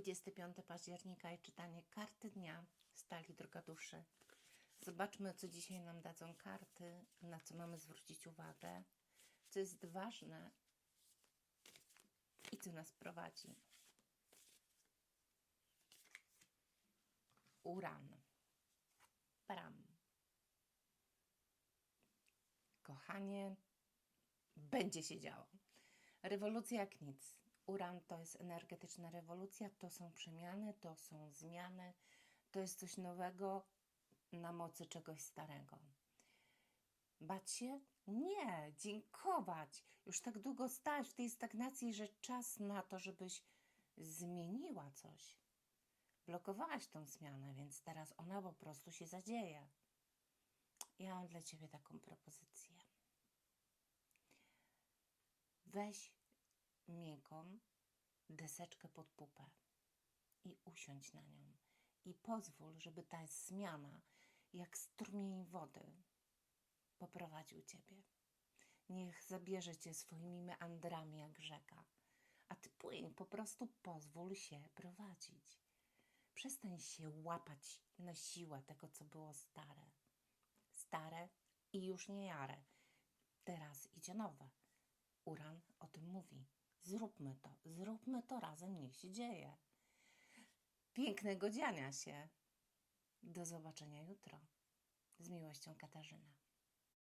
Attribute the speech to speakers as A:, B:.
A: 25 października i czytanie karty dnia stali droga duszy. Zobaczmy, co dzisiaj nam dadzą karty, na co mamy zwrócić uwagę, co jest ważne i co nas prowadzi. Uran. Bram. Kochanie, będzie się działo. Rewolucja jak nic. Uran to jest energetyczna rewolucja, to są przemiany, to są zmiany, to jest coś nowego na mocy czegoś starego. Bać się? Nie, dziękować. Już tak długo stałeś w tej stagnacji, że czas na to, żebyś zmieniła coś. Blokowałaś tą zmianę, więc teraz ona po prostu się zadzieje. Ja mam dla Ciebie taką propozycję. Weź miękką deseczkę pod pupę i usiądź na nią. I pozwól, żeby ta zmiana, jak strumień wody, poprowadził Ciebie. Niech zabierze Cię swoimi meandrami jak rzeka. A Ty płyń, po prostu pozwól się prowadzić. Przestań się łapać na siłę tego, co było stare. Stare i już nie jare. Teraz idzie nowe. Uran o tym mówi. Zróbmy to, zróbmy to razem, niech się dzieje. Pięknego dziania się. Do zobaczenia jutro. Z miłością Katarzyna.